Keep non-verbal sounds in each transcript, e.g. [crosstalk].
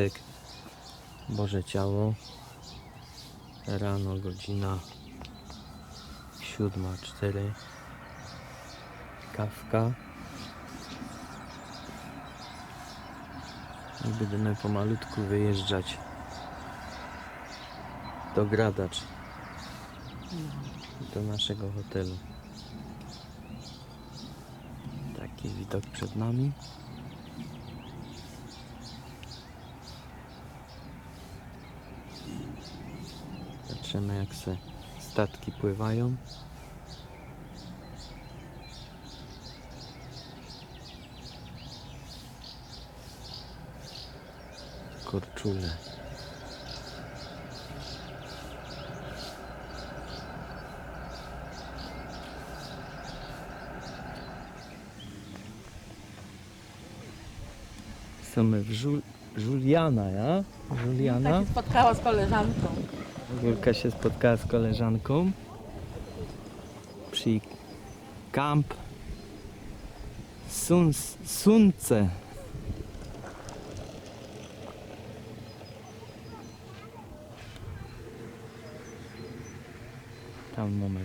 czwartek, Boże Ciało, rano godzina 7.04, kawka i będziemy pomalutku wyjeżdżać do Gradacz, do naszego hotelu. Taki widok przed nami. Patrzymy jak se statki pływają. Korczule. Są w Żul Juliana, ja? Juliana? Tak się spotkała z koleżanką. Julka się spotkała z koleżanką przy Camp Suns, Sunce. Tam mamy.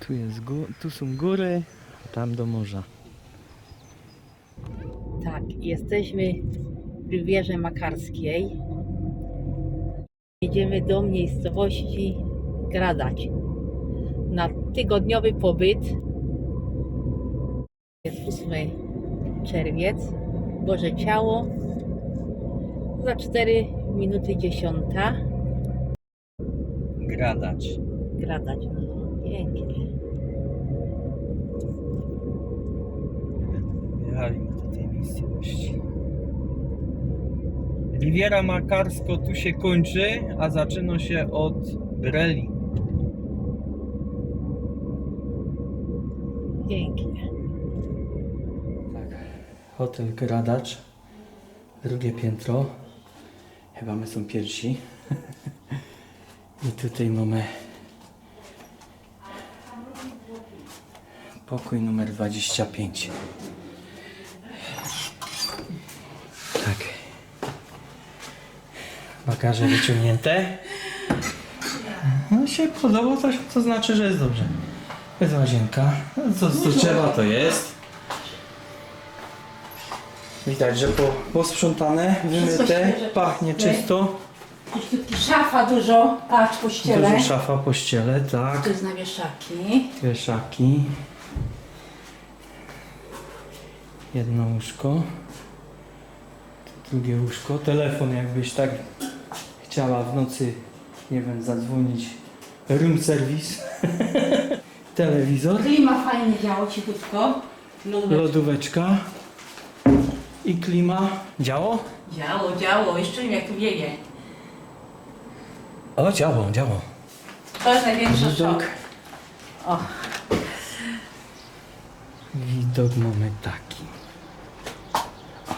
Tu, jest tu są góry, a tam do morza. Tak, jesteśmy w Rywierze Makarskiej. Jedziemy do miejscowości Gradać na tygodniowy pobyt. Jest 8 czerwiec, Boże Ciało. Za 4 minuty 10. Gradacz. Gradać. Pięknie. Jechaliśmy do tej miejscowości. Riviera Makarsko tu się kończy, a zaczyna się od Breli. Pięknie. Tak. Hotel Gradacz. Drugie piętro. Chyba my są pierwsi. [laughs] I tutaj mamy pokój numer 25. Tak. Bagaże wyciągnięte. No się podoba, to, to znaczy, że jest dobrze. Jest łazienka. Co, co trzeba, to jest. Widać, że po, posprzątane, wymyte, świeże. pachnie czysto. Szafa dużo, patrz, pościele. Dużo szafa, pościele, tak. Tu jest na wieszaki. Wieszaki. Jedno łóżko. Drugie łóżko. Telefon jakbyś tak chciała w nocy, nie wiem, zadzwonić. Room service. [laughs] Telewizor. Klima fajnie działa cichutko. Lodóweczka. Lodóweczka. I klima. Działo? Działo, działo, jeszcze nie wiem jak tu wieje. O, działo, działo. To jest największy szok. Widok. O, Widok mamy taki. O.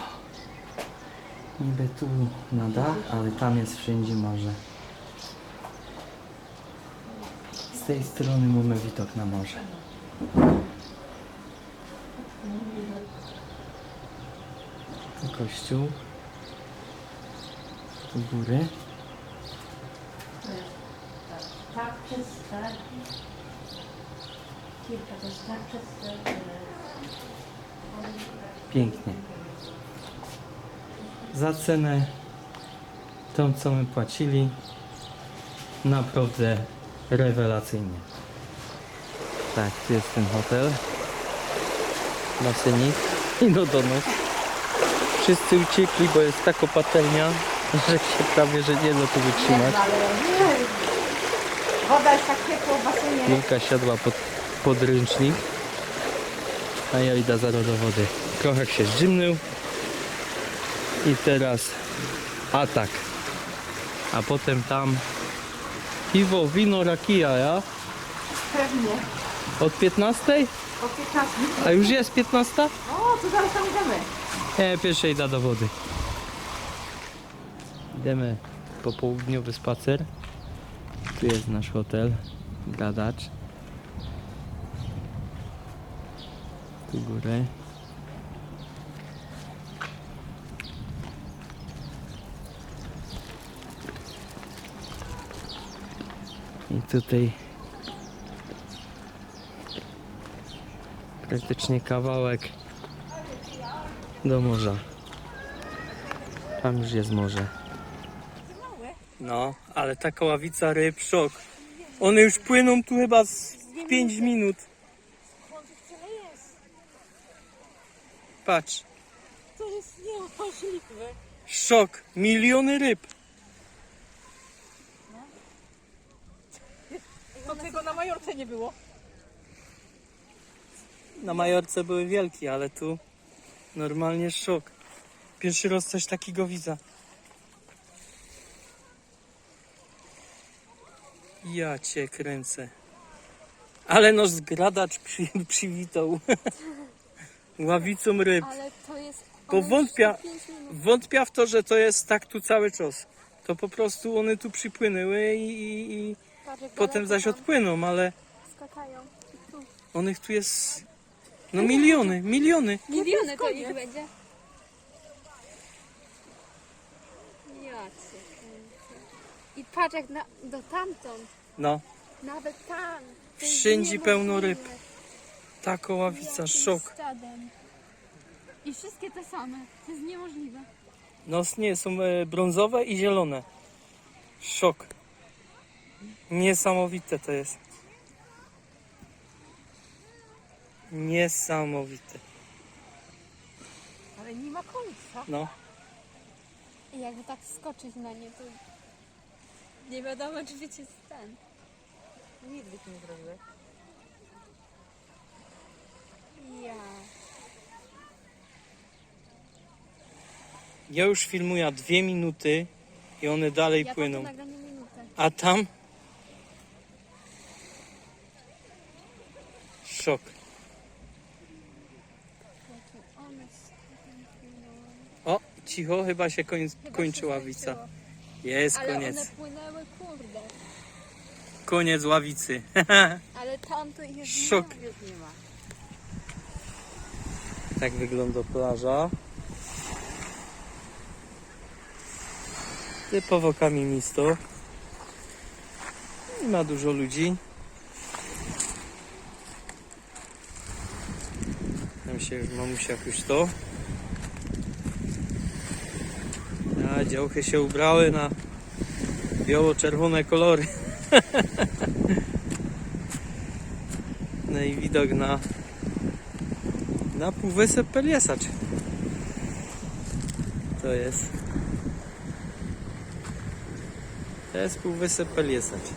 Niby tu na dach, ale tam jest wszędzie morze. Z tej strony mamy widok na morze. Tu kościół. Tu góry. tak przez tak. Kilka jest tak przez Pięknie. Za cenę tą, co my płacili, naprawdę rewelacyjnie. Tak, tu jest ten hotel. Basenik i do nas. Wszyscy uciekli, bo jest tak opatelnia, że się prawie, że nie da tu wytrzymać. Woda jest tak ciepła w basenie. Milka siadła pod podręcznik, a ja idę zaraz do wody. Trochę się zdrzymnął i teraz atak. A potem tam piwo, wino, rakija, ja? Pewnie. Od 15? O 15. A już jest 15? O, to zaraz tam idziemy. Nie, pierwsze idę do wody. Idziemy popołudniowy spacer. Tu jest nasz hotel, gadacz. Tu górę. I tutaj praktycznie kawałek do morza. Tam już jest morze. No, ale taka ławica ryb, szok. One już płyną tu chyba z 5 minut. Patrz, To jest niemożliwe. szok. Miliony ryb. To tego na Majorce nie było. Na Majorce były wielkie, ale tu normalnie szok. Pierwszy raz coś takiego widzę. Ja cię kręcę. Ale nos zgradacz przy, przywitał. [laughs] Ławicą ryb. Ale to jest. Bo wątpia-. Wątpia w to, że to jest tak tu cały czas. To po prostu one tu przypłynęły i, i, i potem zaś odpłyną, ale Skakają. Onych tu jest no miliony, miliony. Miliony to ich będzie. I patrz jak na, do tamtąd. No, Nawet tam. To jest Wszędzie pełno niemożliwe. ryb. taka ławica, Jakim szok. Stadem. I wszystkie te same. To jest niemożliwe. No nie, są e, brązowe i zielone. Szok. Niesamowite to jest. Niesamowite. Ale nie ma końca. No, I jakby tak skoczyć na nie, to nie wiadomo, czy wiecie ten. Nigdy ci nie zrobiłeś. Ja. ja już filmuję dwie minuty i one dalej Ja płyną. minutę. A tam? Szok. O, cicho, chyba się koń, Chyba kończy ławica. Jest Ale koniec. one płynęły, kurde. Koniec ławicy. [laughs] Ale tam to jest Szok. Już nie ma. Tak wygląda plaża. Typowo kamienisto. Nie ma dużo ludzi. Tam się już mamusia już to. A działchy się ubrały na biało-czerwone kolory. [laughs] No i widok na na półwysep Peliesacz. To jest. To jest półwysep Peliesacz.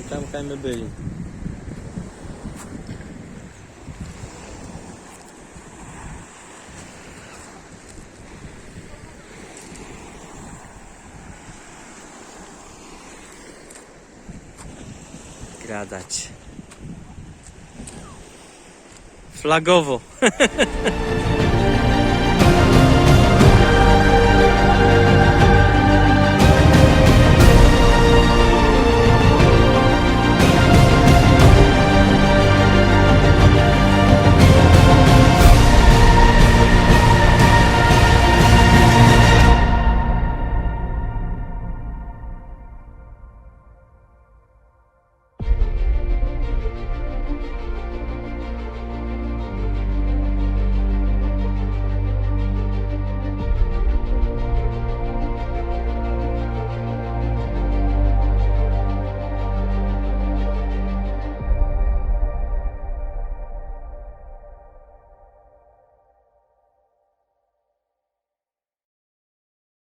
I tam my byli. Gradać. Flagowo. [laughs]